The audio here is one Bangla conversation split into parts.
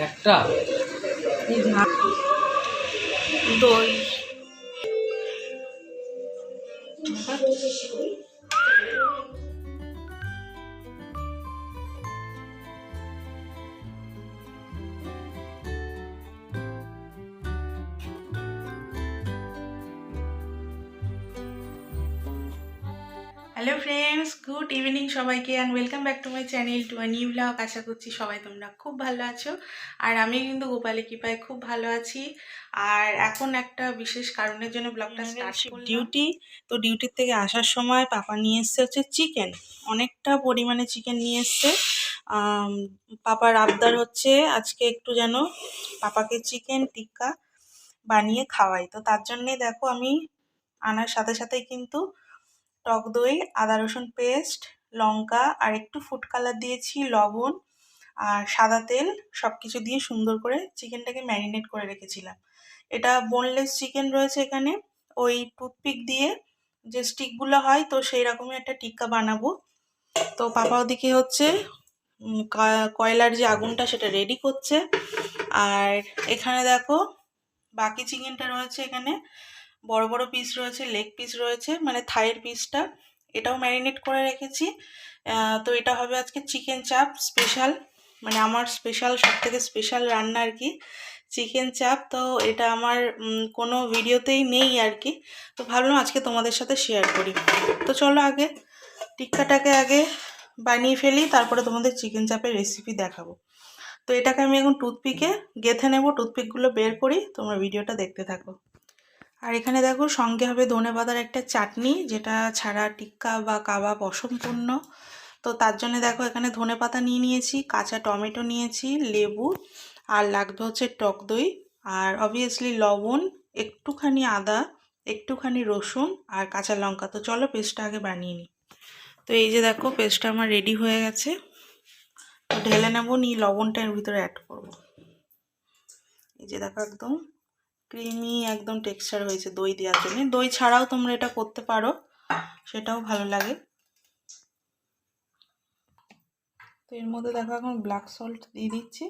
একটা? দই। হ্যালো ফ্রেন্ডস গুড ইভিনিং সবাইকে and welcome back to my channel to a new blog আশা করছি সবাই তোমরা খুব ভালো আছো। আর আমি কিন্তু গোপালী কৃপায় খুব ভালো আছি। আর এখন একটা বিশেষ কারণের জন্য ব্লগটা স্টার্ট ডিউটি তো ডিউটির থেকে আসার সময় পাপা নিয়ে এসছে হচ্ছে চিকেন অনেকটা পরিমাণে চিকেন নিয়ে এসছে। পাপার আবদার হচ্ছে আজকে একটু যেন পাপাকে চিকেন টিক্কা বানিয়ে খাওয়াই। তো তার জন্যে দেখো আমি আনার সাথে সাথেই কিন্তু টক দই, আদা রসুন পেস্ট লঙ্কা আর একটু ফুড কালার দিয়েছি, লবণ আর সাদা তেল। সব কিছু দিয়ে সুন্দর করে চিকেনটাকে ম্যারিনেট করে রেখেছিলাম। এটা বোনলেস চিকেন রয়েছে এখানে। ওই টুথপিক দিয়ে যে স্টিকগুলো হয়, তো সেই রকমই একটা টিক্কা বানাবো। তো পাপা ওদিকে হচ্ছে কয়লার যে আগুনটা সেটা রেডি করছে। আর এখানে দেখো, বাকি চিকেনটা রয়েছে এখানে। বড় বড় পিস রয়েছে লেগ পিস রয়েছে মানে থাইয়ের পিসটা এটাও ম্যারিনেট করে রেখেছি। তো এটা হবে আজকে চিকেন চাপ স্পেশাল মানে আমার স্পেশাল সব থেকে স্পেশাল রান্না আর কি চিকেন চাপ তো এটা আমার কোনো ভিডিওতেই নেই আর কি। তো ভাবলাম আজকে তোমাদের সাথে শেয়ার করি। তো চলো আগে টিক্কাটাকে আগে বানিয়ে ফেলি, তারপরে তোমাদের চিকেন চাপের রেসিপি দেখাবো। তো এটাকে আমি এখন টুথপিকে গেথে নেব টুথপিকগুলো বের করি, তোমরা ভিডিওটা দেখতে থাকো। আর এখানে দেখো সঙ্গে হবে ধনে পাতার একটা চাটনি, যেটা ছাড়া টিক্কা বা কাবাব অসম্পূর্ণ। তো তার জন্য দেখো এখানে ধনে পাতা নিয়ে নিয়েছি, কাঁচা টমেটো নিয়েছি, লেবু আর লাগবে হচ্ছে টক দই। আর অবভিয়াসলি লবণ, একটুখানি আদা, একটুখানি রসুন আর কাঁচা লঙ্কা। তো চলো পেস্টটা আগে বানিয়ে নিই। তো এই যে দেখো পেস্টটা আমার রেডি হয়ে গেছে। ঢেলে নেব, নিয়ে লবণটা এর ভিতরে অ্যাড করব। এই যে দেখো একদম ক্রিমি একদম টেক্সচার হয়েছে দই দেওয়ার জন্য। দই ছাড়াও তোমরা এটা করতে পারো, সেটাও ভালো লাগে। তো এর মধ্যে দেখো এখন ব্ল্যাক সল্ট দিয়ে দিচ্ছি।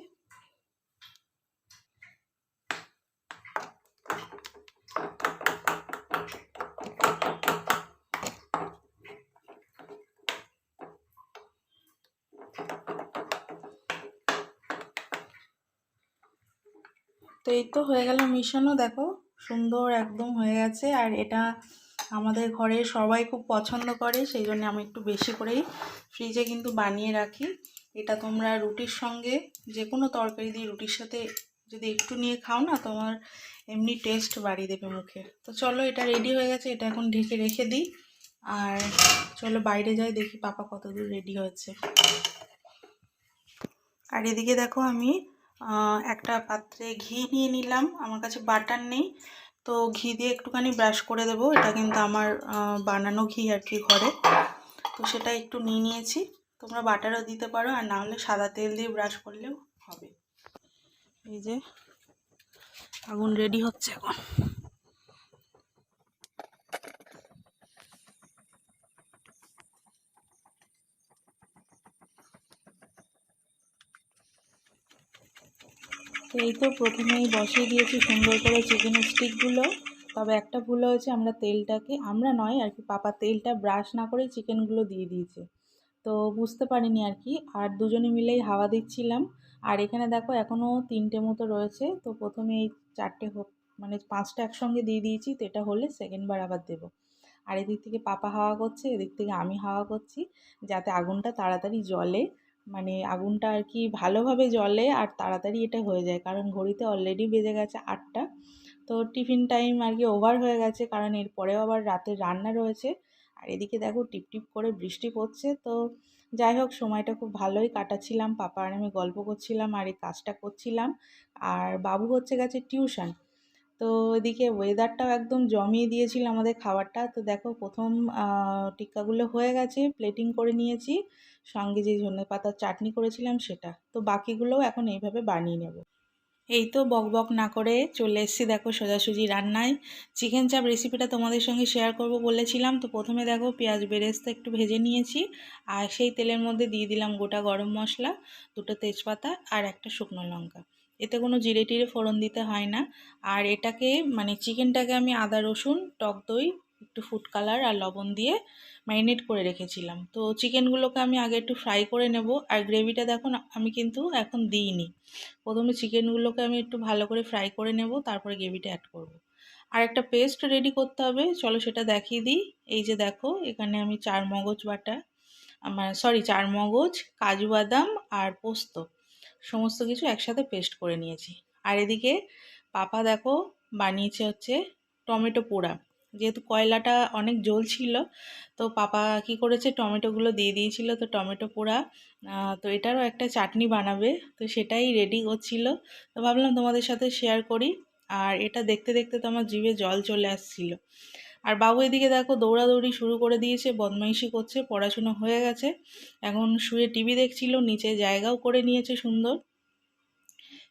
এই তো হয়ে গেল মিশানো দেখো। সুন্দর একদম হয়ে গেছে। আর এটা আমাদের ঘরে সবাই খুব পছন্দ করে, সেই জন্য আমি একটু বেশি করেই ফ্রিজে কিন্তু বানিয়ে রাখি। এটা তোমরা রুটির সঙ্গে যে কোনো তরকারি দিয়ে রুটির সাথে যদি একটু নিয়ে খাও না, তোমার এমনি টেস্ট বাড়িয়ে দেবে মুখে। তো চলো, এটা রেডি হয়ে গেছে, এটা এখন ঢেকে রেখে দিই। আর চলো বাইরে যাই, দেখি পাপা কতদূর রেডি হয়েছে। আর এদিকে দেখো আমি একটা পাত্রে ঘি নিয়ে নিলাম। আমার কাছে বাটার নেই। তো ঘি দিয়ে একটুখানি ব্রাশ করে দেবো। এটা কিন্তু আমার বানানো ঘি আর কি ঘরে। তো সেটা একটু নিয়ে নিয়েছি। তোমরা বাটারও দিতে পারো। আর না হলে সাদা তেল দিয়ে ব্রাশ করলেও হবে। এই যে, আগুন রেডি হচ্ছে এখন। তো এই তো প্রথমেই বসিয়ে দিয়েছি সুন্দর করে চিকেন স্টিকগুলো তবে একটা ভুল হয়েছে, আমরা তেলটাকে, আমরা নয় আর কি, পাপা তেলটা ব্রাশ না করেই চিকেনগুলো দিয়ে দিয়েছে। তো বুঝতে পারিনি আর কি, আর দুজনে মিলেই হাওয়া দিচ্ছিলাম। আর এখানে দেখো এখনও তিনটে মতো রয়েছে, তো প্রথমে এই চারটে মানে পাঁচটা একসঙ্গে দিয়ে দিয়েছি, তো এটা হলে সেকেন্ডবার আবার দেবো। আর এদিক থেকে পাপা হাওয়া করছে, এদিক থেকে আমি হাওয়া করছি, যাতে আগুনটা তাড়াতাড়ি জ্বলে। মানে আগুনটা আর কি ভালোভাবে জ্বলে আর তাড়াতাড়ি এটা হয়ে যায়। কারণ ঘড়িতে অলরেডি বেজে গেছে আটটা। তো টিফিন টাইম আর কি ওভার হয়ে গেছে। কারণ এরপরেও আবার রাতে রান্না রয়েছে। আর এদিকে দেখো টিপ টিপ করে বৃষ্টি পড়ছে। তো যাই হোক, সময়টা খুব ভালোই কাটাচ্ছিলাম। পাপা আর আমি গল্প করছিলাম আর এই কাজটা করছিলাম। আর বাবু হচ্ছে গেছে টিউশন তো এদিকে ওয়েদারটাও একদম জমিয়ে দিয়েছিল আমাদের খাবারটা। তো দেখো প্রথম টিক্কাগুলো হয়ে গেছে। প্লেটিং করে নিয়েছি। সঙ্গে যে ধনে পাতার চাটনি করেছিলাম সেটা। তো বাকিগুলোও এখন এইভাবে বানিয়ে নেব। এই তো বক বক না করে চলে এসেছি দেখো সোজাসুজি রান্নায়। চিকেন চাপ রেসিপিটা তোমাদের সঙ্গে শেয়ার করব বলেছিলাম। তো প্রথমে দেখো পেঁয়াজ বেরেস্তা একটু ভেজে নিয়েছি। আর সেই তেলের মধ্যে দিয়ে দিলাম গোটা গরম মশলা, দুটো তেজপাতা আর একটা শুকনো লঙ্কা। এতে কোনো জিরে টিরে ফোড়ন দিতে হয় না। আর এটাকে মানে চিকেনটাকে আমি আদা, রসুন, টক দই একটু ফুড কালার আর লবণ দিয়ে ম্যারিনেট করে রেখেছিলাম। তো চিকেনগুলোকে আমি আগে একটু ফ্রাই করে নেব। আর গ্রেভিটা দেখুন, আমি কিন্তু এখন দিইনি। প্রথমে চিকেনগুলোকে আমি একটু ভালো করে ফ্রাই করে নেব, তারপরে গ্রেভিটা অ্যাড করব। আর একটা পেস্ট রেডি করতে হবে। চলো সেটা দেখিয়ে দিই। এই যে দেখো, এখানে আমি চার মগজ বাটা, আমার সরি চার মগজ, কাজু বাদাম আর পোস্ত, সমস্ত কিছু একসাথে পেস্ট করে নিয়েছি। আর এদিকে পাপা দেখো বানিয়েছে হচ্ছে টমেটো পোড়া। যেহেতু কয়লাটা অনেক জল ছিল, তো পাপা কি করেছে, টমেটোগুলো দিয়ে দিয়েছিল, তো টমেটো পোড়া তো এটারও একটা চাটনি বানাবে, তো সেটাই রেডি করছিল তো ভাবলাম তোমাদের সাথে শেয়ার করি, আর এটা দেখতে দেখতে তো আমার জিভে জল চলে আসছিল। আর বাবু এদিকে দেখো দৌড়াদৌড়ি শুরু করে দিয়েছে, বদমাইশি করছে, পড়াশুনো হয়ে গেছে, এখন শুয়ে টিভি দেখছিল, নিচে জায়গাও করে নিয়েছে সুন্দর।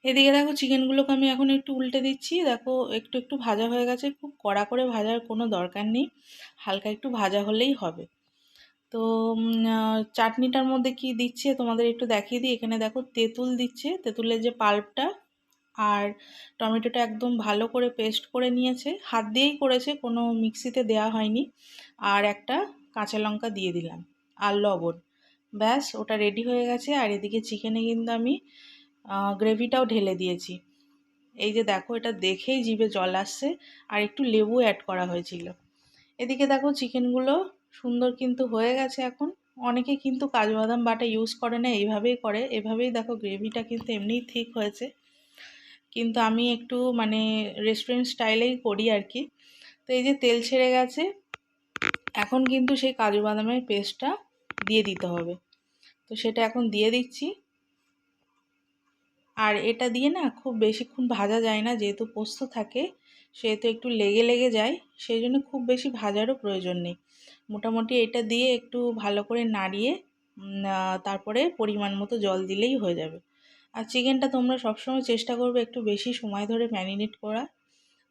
এদিকে দেখো চিকেনগুলোকে আমি এখন একটু উল্টে দিচ্ছি। দেখো একটু একটু ভাজা হয়ে গেছে। খুব কড়া করে ভাজার কোনো দরকার নেই। হালকা একটু ভাজা হলেই হবে। তো চাটনিটার মধ্যে কি দিচ্ছে তোমাদের একটু দেখিয়ে দিই। এখানে দেখো তেঁতুল দিচ্ছে। তেঁতুলের যে পাল্পটা আর টমেটোটা একদম ভালো করে পেস্ট করে নিয়েছে। হাত দিয়েই করেছে, কোনো মিক্সিতে দেওয়া হয়নি। আর একটা কাঁচা লঙ্কা দিয়ে দিলাম আর লবণ। ব্যাস, ওটা রেডি হয়ে গেছে। আর এদিকে চিকেনে কিন্তু আমি গ্রেভিটাও ঢেলে দিয়েছি। এই যে দেখো, এটা দেখেই জিভে জল আসছে আর একটু লেবু অ্যাড করা হয়েছিল। এদিকে দেখো চিকেনগুলো সুন্দর কিন্তু হয়ে গেছে এখন। অনেকে কিন্তু কাজু বাদাম বাটা ইউজ করে না, এইভাবেই করে। এভাবেই দেখো গ্রেভিটা কিন্তু এমনিই ঠিক হয়েছে। কিন্তু আমি একটু মানে রেস্টুরেন্ট স্টাইলেই করি আর কি। তো এই যে তেল ছেড়ে গেছে, এখন কিন্তু সেই কাজু বাদামের পেস্টটা দিয়ে দিতে হবে। তো সেটা এখন দিয়ে দিচ্ছি। আর এটা দিয়ে না খুব বেশিক্ষণ ভাজা যায় না, যেহেতু পোস্ত থাকে, সেহেতু একটু লেগে লেগে যায়, সেই জন্য খুব বেশি ভাজারও প্রয়োজন নেই। মোটামুটি এটা দিয়ে একটু ভালো করে নাড়িয়ে তারপরে পরিমাণ মতো জল দিলেই হয়ে যাবে। আর চিকেনটা তোমরা সবসময় চেষ্টা করবে একটু বেশি সময় ধরে ম্যারিনেট করা,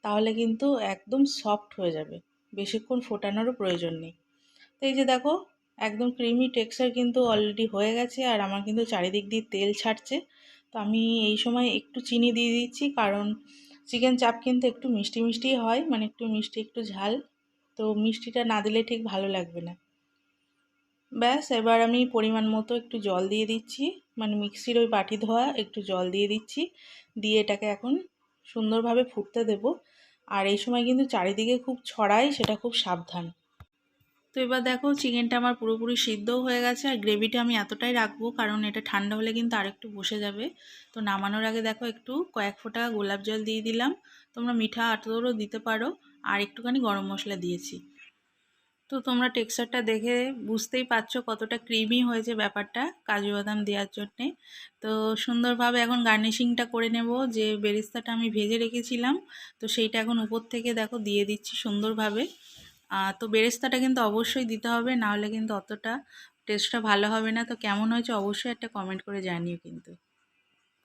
তাহলে কিন্তু একদম সফট হয়ে যাবে, বেশিক্ষণ ফোটানোরও প্রয়োজন নেই। তো এই যে দেখো, একদম ক্রিমি টেক্সচার কিন্তু অলরেডি হয়ে গেছে, আর আমার কিন্তু চারিদিক দিয়ে তেল ছাড়ছে তো আমি এই সময় একটু চিনি দিয়ে দিচ্ছি, কারণ চিকেন চাপ কিন্তু একটু মিষ্টি মিষ্টি হয় মানে একটু মিষ্টি, একটু ঝাল। তো মিষ্টিটা না দিলে ঠিক ভালো লাগবে না। ব্যাস, এবার আমি পরিমাণ মতো একটু জল দিয়ে দিচ্ছি। মানে মিক্সির ওই বাটি ধোয়া, একটু জল দিয়ে দিচ্ছি। দিয়ে এটাকে এখন সুন্দরভাবে ফুটতে দেব। আর এই সময় কিন্তু চারিদিকে খুব ছড়ায়, সেটা খুব সাবধান। তো এবার দেখো চিকেনটা আমার পুরোপুরি সিদ্ধও হয়ে গেছে আর গ্রেভিটা আমি এতটাই রাখব কারণ এটা ঠান্ডা হলে কিন্তু আরেকটু বসে যাবে। তো নামানোর আগে দেখো একটু কয়েক ফোঁটা গোলাপ জল দিয়ে দিলাম। তোমরা মিঠা আতরও দিতে পারো আর একটুখানি গরম মশলা দিয়েছি। তো তোমরা টেক্সচারটা দেখে বুঝতেই পারছ কতটা ক্রিমি হয়েছে ব্যাপারটা কাজু বাদাম দেওয়ার জন্যে। তো সুন্দরভাবে এখন গার্নিশিংটা করে নেব যে বেরিস্তাটা আমি ভেজে রেখেছিলাম। তো সেইটা এখন উপর থেকে দেখো দিয়ে দিচ্ছি সুন্দরভাবে। তো বেরেস্তাটা কিন্তু অবশ্যই দিতে হবে, নাহলে কিন্তু অতটা টেস্টটা ভালো হবে না। তো কেমন হয়েছে অবশ্যই একটা কমেন্ট করে জানিও কিন্তু।